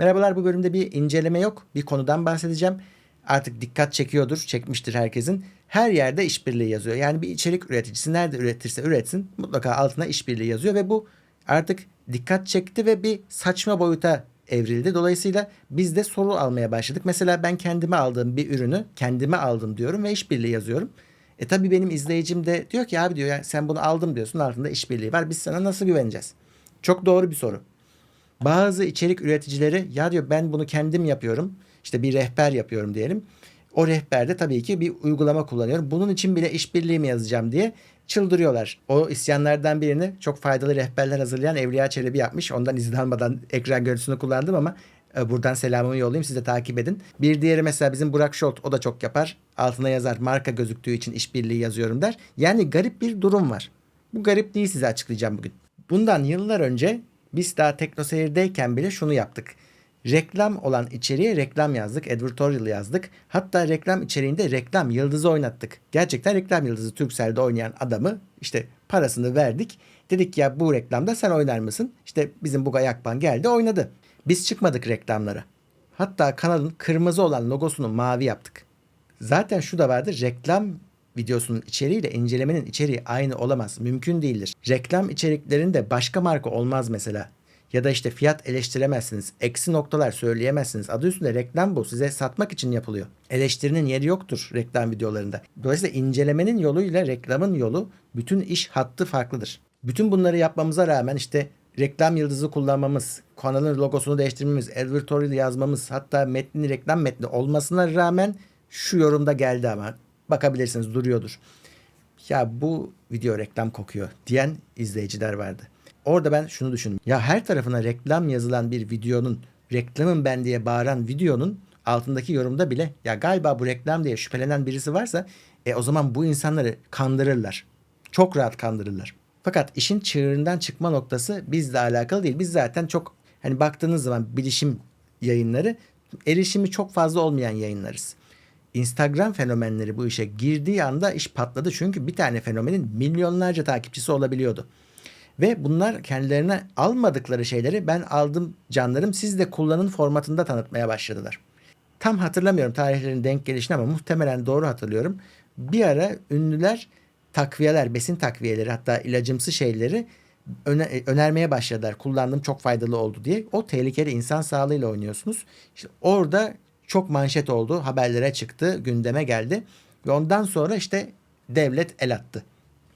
Merhabalar bu bölümde bir inceleme yok. Bir konudan bahsedeceğim. Artık dikkat çekiyordur, çekmiştir herkesin. Her yerde işbirliği yazıyor. Yani bir içerik üreticisi nerede üretirse üretsin mutlaka altına işbirliği yazıyor ve bu artık dikkat çekti ve bir saçma boyuta evrildi. Dolayısıyla biz de soru almaya başladık. Mesela ben kendime aldığım bir ürünü kendime aldım diyorum ve işbirliği yazıyorum. E tabi benim izleyicim de diyor ki abi diyor ya sen bunu aldım diyorsun altında işbirliği var biz sana nasıl güveneceğiz? Çok doğru bir soru. Bazı içerik üreticileri ya diyor ben bunu kendim yapıyorum. İşte bir rehber yapıyorum diyelim. O rehberde tabii ki bir uygulama kullanıyorum. Bunun için bile işbirliği mi yazacağım diye çıldırıyorlar. O isyanlardan birini çok faydalı rehberler hazırlayan Evliya Çelebi yapmış. Ondan izin almadan ekran görüntüsünü kullandım ama e, buradan selamımı yollayayım siz de takip edin. Bir diğeri mesela bizim Burak Şolt o da çok yapar. Altına yazar marka gözüktüğü için işbirliği yazıyorum der. Yani garip bir durum var. Bu garip değil size açıklayacağım bugün. Bundan yıllar önce biz daha Tekno Seyir'deyken bile şunu yaptık. Reklam olan içeriğe reklam yazdık, advertorial yazdık. Hatta reklam içeriğinde reklam yıldızı oynattık. Gerçekten reklam yıldızı Turkcell'de oynayan adamı işte parasını verdik. Dedik ya bu reklamda sen oynar mısın? İşte bizim Bugay Akban geldi oynadı. Biz çıkmadık reklamlara. Hatta kanalın kırmızı olan logosunu mavi yaptık. Zaten şu da vardır reklam videosunun içeriğiyle incelemenin içeriği aynı olamaz. Mümkün değildir. Reklam içeriklerinde başka marka olmaz mesela. Ya da işte fiyat eleştiremezsiniz. Eksi noktalar söyleyemezsiniz. Adı üstünde reklam bu. Size satmak için yapılıyor. Eleştirinin yeri yoktur reklam videolarında. Dolayısıyla incelemenin yoluyla reklamın yolu bütün iş hattı farklıdır. Bütün bunları yapmamıza rağmen işte reklam yıldızı kullanmamız, kanalın logosunu değiştirmemiz, advertorial yazmamız, hatta metnin reklam metni olmasına rağmen şu yorumda geldi ama bakabilirsiniz duruyordur. Ya bu video reklam kokuyor diyen izleyiciler vardı. Orada ben şunu düşündüm. Ya her tarafına reklam yazılan bir videonun, reklamın ben diye bağıran videonun altındaki yorumda bile ya galiba bu reklam diye şüphelenen birisi varsa e o zaman bu insanları kandırırlar. Çok rahat kandırırlar. Fakat işin çığırından çıkma noktası bizle alakalı değil. Biz zaten çok hani baktığınız zaman bilişim yayınları erişimi çok fazla olmayan yayınlarız. Instagram fenomenleri bu işe girdiği anda iş patladı. Çünkü bir tane fenomenin milyonlarca takipçisi olabiliyordu. Ve bunlar kendilerine almadıkları şeyleri ben aldım canlarım siz de kullanın formatında tanıtmaya başladılar. Tam hatırlamıyorum tarihlerin denk gelişini ama muhtemelen doğru hatırlıyorum. Bir ara ünlüler takviyeler, besin takviyeleri hatta ilacımsı şeyleri öne, önermeye başladılar. Kullandım çok faydalı oldu diye. O tehlikeli insan sağlığıyla oynuyorsunuz. İşte orada çok manşet oldu, haberlere çıktı, gündeme geldi. Ve ondan sonra işte devlet el attı.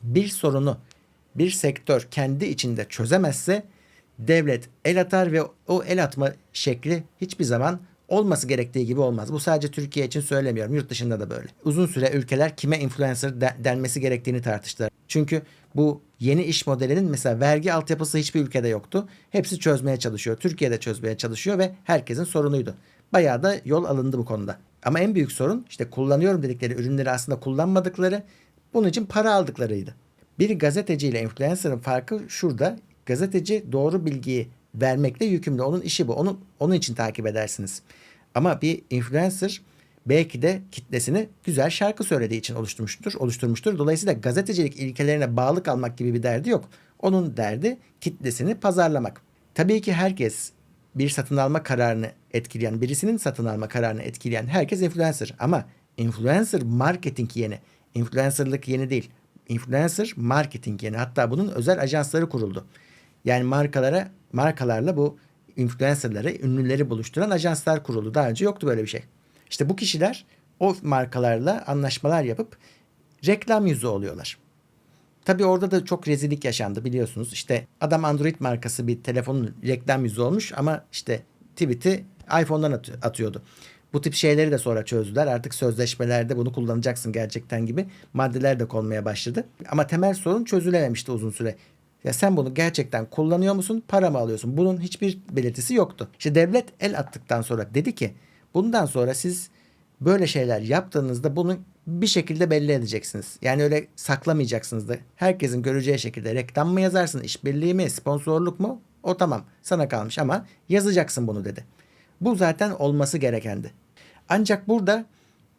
Bir sorunu bir sektör kendi içinde çözemezse devlet el atar ve o el atma şekli hiçbir zaman olması gerektiği gibi olmaz. Bu sadece Türkiye için söylemiyorum. Yurt dışında da böyle. Uzun süre ülkeler kime influencer de- denmesi gerektiğini tartıştılar. Çünkü bu yeni iş modelinin mesela vergi altyapısı hiçbir ülkede yoktu. Hepsi çözmeye çalışıyor. Türkiye'de çözmeye çalışıyor ve herkesin sorunuydu. Bayağı da yol alındı bu konuda. Ama en büyük sorun işte kullanıyorum dedikleri ürünleri aslında kullanmadıkları, bunun için para aldıklarıydı. Bir gazeteci ile influencer'ın farkı şurada. Gazeteci doğru bilgiyi vermekle yükümlü. Onun işi bu. Onu, onun için takip edersiniz. Ama bir influencer belki de kitlesini güzel şarkı söylediği için oluşturmuştur. oluşturmuştur. Dolayısıyla gazetecilik ilkelerine bağlı kalmak gibi bir derdi yok. Onun derdi kitlesini pazarlamak. Tabii ki herkes bir satın alma kararını etkileyen, birisinin satın alma kararını etkileyen herkes influencer. Ama influencer marketing yeni. Influencerlık yeni değil. Influencer marketing yeni. Hatta bunun özel ajansları kuruldu. Yani markalara, markalarla bu influencerları, ünlüleri buluşturan ajanslar kuruldu. Daha önce yoktu böyle bir şey. İşte bu kişiler o markalarla anlaşmalar yapıp reklam yüzü oluyorlar. Tabii orada da çok rezillik yaşandı biliyorsunuz. İşte adam Android markası bir telefonun reklam yüzü olmuş ama işte tweet'i iPhone'dan at- atıyordu. Bu tip şeyleri de sonra çözdüler. Artık sözleşmelerde bunu kullanacaksın gerçekten gibi maddeler de konmaya başladı. Ama temel sorun çözülememişti uzun süre. Ya sen bunu gerçekten kullanıyor musun? Para mı alıyorsun? Bunun hiçbir belirtisi yoktu. İşte devlet el attıktan sonra dedi ki bundan sonra siz böyle şeyler yaptığınızda bunu bir şekilde belli edeceksiniz. Yani öyle saklamayacaksınız da herkesin göreceği şekilde reklam mı yazarsın, işbirliği mi, sponsorluk mu? O tamam sana kalmış ama yazacaksın bunu dedi. Bu zaten olması gerekendi. Ancak burada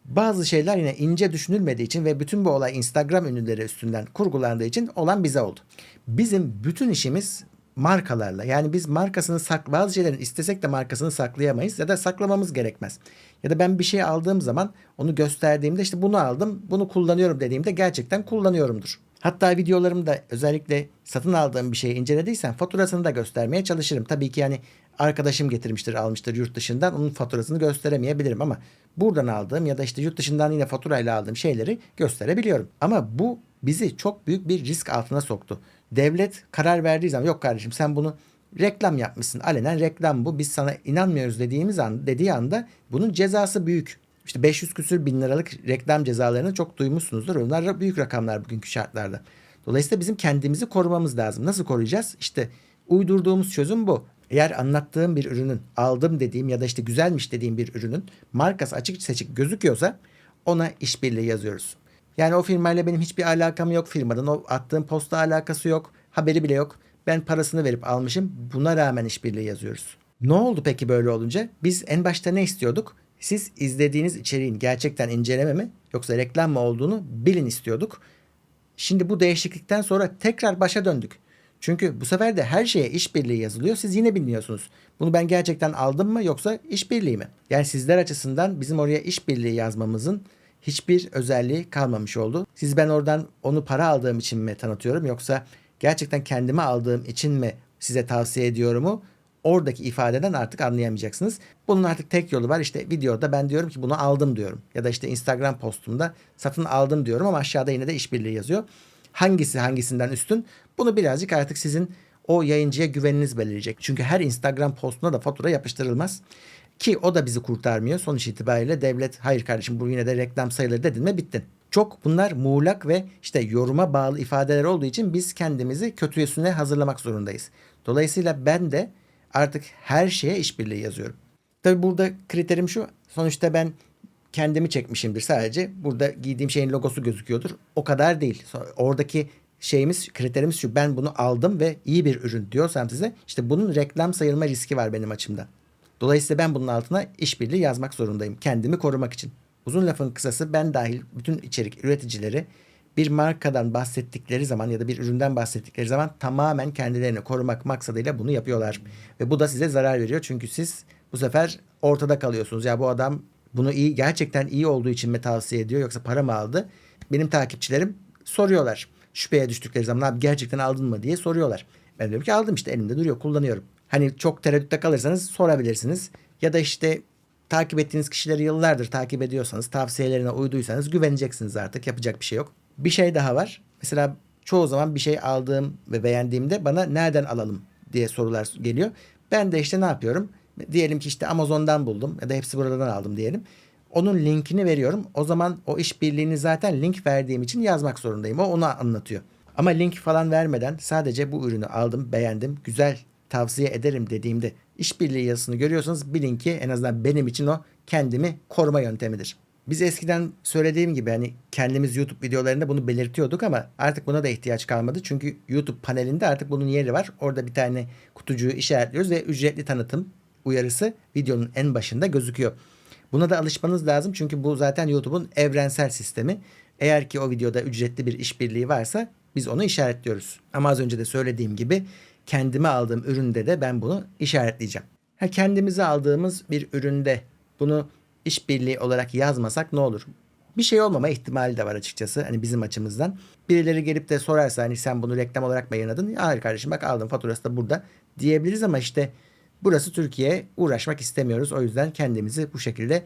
bazı şeyler yine ince düşünülmediği için ve bütün bu olay Instagram ünlüleri üstünden kurgulandığı için olan bize oldu. Bizim bütün işimiz markalarla. Yani biz markasını sak bazı şeylerin istesek de markasını saklayamayız ya da saklamamız gerekmez. Ya da ben bir şey aldığım zaman onu gösterdiğimde işte bunu aldım, bunu kullanıyorum dediğimde gerçekten kullanıyorumdur. Hatta videolarımda özellikle satın aldığım bir şeyi incelediysen faturasını da göstermeye çalışırım. Tabii ki yani arkadaşım getirmiştir, almıştır yurt dışından. Onun faturasını gösteremeyebilirim ama buradan aldığım ya da işte yurt dışından yine faturayla aldığım şeyleri gösterebiliyorum. Ama bu bizi çok büyük bir risk altına soktu. Devlet karar verdiği zaman yok kardeşim sen bunu reklam yapmışsın. Alenen reklam bu. Biz sana inanmıyoruz dediğimiz an dediği anda bunun cezası büyük. İşte 500 küsür bin liralık reklam cezalarını çok duymuşsunuzdur. Onlar büyük rakamlar bugünkü şartlarda. Dolayısıyla bizim kendimizi korumamız lazım. Nasıl koruyacağız? İşte uydurduğumuz çözüm bu. Eğer anlattığım bir ürünün aldım dediğim ya da işte güzelmiş dediğim bir ürünün markası açık seçik gözüküyorsa ona işbirliği yazıyoruz. Yani o firmayla benim hiçbir alakam yok. Firmadan o attığım posta alakası yok. Haberi bile yok. Ben parasını verip almışım. Buna rağmen işbirliği yazıyoruz. Ne oldu peki böyle olunca? Biz en başta ne istiyorduk? Siz izlediğiniz içeriğin gerçekten inceleme mi yoksa reklam mı olduğunu bilin istiyorduk. Şimdi bu değişiklikten sonra tekrar başa döndük. Çünkü bu sefer de her şeye işbirliği yazılıyor. Siz yine bilmiyorsunuz. Bunu ben gerçekten aldım mı yoksa işbirliği mi? Yani sizler açısından bizim oraya işbirliği yazmamızın hiçbir özelliği kalmamış oldu. Siz ben oradan onu para aldığım için mi tanıtıyorum yoksa gerçekten kendime aldığım için mi size tavsiye ediyorumu oradaki ifadeden artık anlayamayacaksınız. Bunun artık tek yolu var. İşte videoda ben diyorum ki bunu aldım diyorum. Ya da işte Instagram postumda satın aldım diyorum ama aşağıda yine de işbirliği yazıyor. Hangisi hangisinden üstün? Bunu birazcık artık sizin o yayıncıya güveniniz belirleyecek. Çünkü her Instagram postuna da fatura yapıştırılmaz. Ki o da bizi kurtarmıyor. Sonuç itibariyle devlet hayır kardeşim bu yine de reklam sayılır dedin mi bittin. Çok bunlar muğlak ve işte yoruma bağlı ifadeler olduğu için biz kendimizi kötü yösüne hazırlamak zorundayız. Dolayısıyla ben de artık her şeye işbirliği yazıyorum. Tabi burada kriterim şu. Sonuçta ben kendimi çekmişimdir sadece. Burada giydiğim şeyin logosu gözüküyordur. O kadar değil. Oradaki şeyimiz, kriterimiz şu. Ben bunu aldım ve iyi bir ürün diyorsam size işte bunun reklam sayılma riski var benim açımdan. Dolayısıyla ben bunun altına işbirliği yazmak zorundayım. Kendimi korumak için. Uzun lafın kısası ben dahil bütün içerik üreticileri bir markadan bahsettikleri zaman ya da bir üründen bahsettikleri zaman tamamen kendilerini korumak maksadıyla bunu yapıyorlar. Ve bu da size zarar veriyor. Çünkü siz bu sefer ortada kalıyorsunuz. Ya bu adam bunu iyi gerçekten iyi olduğu için mi tavsiye ediyor yoksa para mı aldı? Benim takipçilerim soruyorlar. Şüpheye düştükleri zaman abi gerçekten aldın mı diye soruyorlar. Ben diyorum ki aldım işte elimde duruyor kullanıyorum. Hani çok tereddütte kalırsanız sorabilirsiniz. Ya da işte takip ettiğiniz kişileri yıllardır takip ediyorsanız, tavsiyelerine uyduysanız güveneceksiniz artık. Yapacak bir şey yok. Bir şey daha var. Mesela çoğu zaman bir şey aldığım ve beğendiğimde bana nereden alalım diye sorular geliyor. Ben de işte ne yapıyorum? Diyelim ki işte Amazon'dan buldum ya da hepsi buradan aldım diyelim. Onun linkini veriyorum. O zaman o işbirliğini zaten link verdiğim için yazmak zorundayım. O onu anlatıyor. Ama link falan vermeden sadece bu ürünü aldım, beğendim, güzel tavsiye ederim dediğimde işbirliği yazısını görüyorsanız bilin ki en azından benim için o kendimi koruma yöntemidir. Biz eskiden söylediğim gibi hani kendimiz YouTube videolarında bunu belirtiyorduk ama artık buna da ihtiyaç kalmadı. Çünkü YouTube panelinde artık bunun yeri var. Orada bir tane kutucuğu işaretliyoruz ve ücretli tanıtım uyarısı videonun en başında gözüküyor. Buna da alışmanız lazım çünkü bu zaten YouTube'un evrensel sistemi. Eğer ki o videoda ücretli bir işbirliği varsa biz onu işaretliyoruz. Ama az önce de söylediğim gibi kendime aldığım üründe de ben bunu işaretleyeceğim. Ha, kendimize aldığımız bir üründe bunu işbirliği olarak yazmasak ne olur? Bir şey olmama ihtimali de var açıkçası hani bizim açımızdan. Birileri gelip de sorarsa hani sen bunu reklam olarak mı yayınladın? Hayır kardeşim bak aldım faturası da burada diyebiliriz ama işte burası Türkiye uğraşmak istemiyoruz. O yüzden kendimizi bu şekilde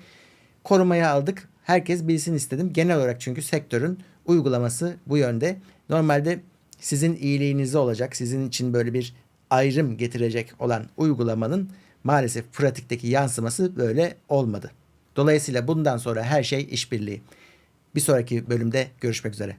korumaya aldık. Herkes bilsin istedim. Genel olarak çünkü sektörün uygulaması bu yönde. Normalde sizin iyiliğinize olacak, sizin için böyle bir ayrım getirecek olan uygulamanın maalesef pratikteki yansıması böyle olmadı. Dolayısıyla bundan sonra her şey işbirliği. Bir sonraki bölümde görüşmek üzere.